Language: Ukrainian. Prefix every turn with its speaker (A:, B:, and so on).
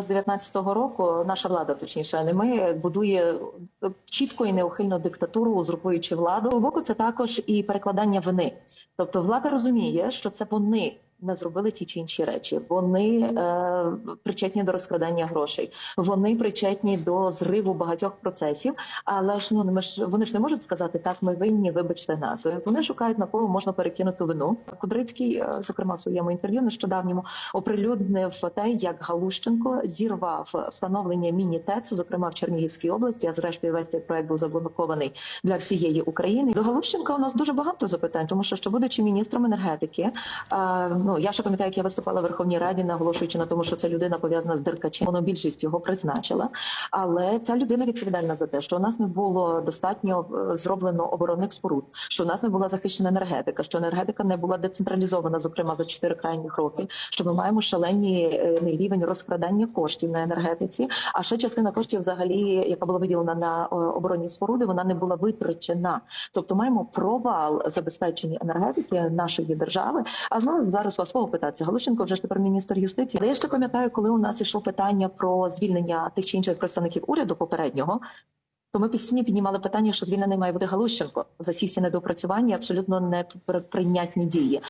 A: З 19-го року наша влада, точніше, не ми, будує чітко і неухильно диктатуру, узурпуючи владу. З боку, це також і перекладання вини. Тобто, влада розуміє, що це вони не зробили ті чи інші речі. Вони е, причетні до розкрадання грошей, вони причетні до зриву багатьох процесів. Але ж ну ми ж вони ж не можуть сказати так. Ми винні, вибачте нас. Вони шукають на кого можна перекинути вину. Кудрицький, е, зокрема, в своєму інтерв'ю нещодавньому оприлюднив те, як Галущенко зірвав встановлення міні-ТЕЦу, зокрема в Чернігівській області. А зрештою весь цей проект був заблокований для всієї України. До Галущенка у нас дуже багато запитань, тому що що будучи міністром енергетики, е, ну я ще пам'ятаю, як я виступала в Верховній Раді, наголошуючи на тому, що це людина пов'язана з Деркачем. Воно більшість його призначила. Але ця людина відповідальна за те, що у нас не було достатньо е, зроблено оборонних споруд, що у нас не була захищена енергетика, що енергетика не була децентралізована, зокрема за чотири крайніх роки. Що ми маємо шалені е, рівень розкрадання коштів на енергетиці. А ще частина коштів, взагалі, яка була виділена на оборонні споруди, вона не була витрачена. Тобто маємо провал забезпечення енергетики нашої держави. А знову зараз вас свого питатися. Галущенко вже ж тепер міністр юстиції. Але я ще пам'ятаю, коли у нас йшло питання про звільнення тих чи інших представників уряду попереднього. То ми постійно піднімали питання, що звільнений має бути Галущенко за ті всі недопрацювання, абсолютно неприйнятні дії.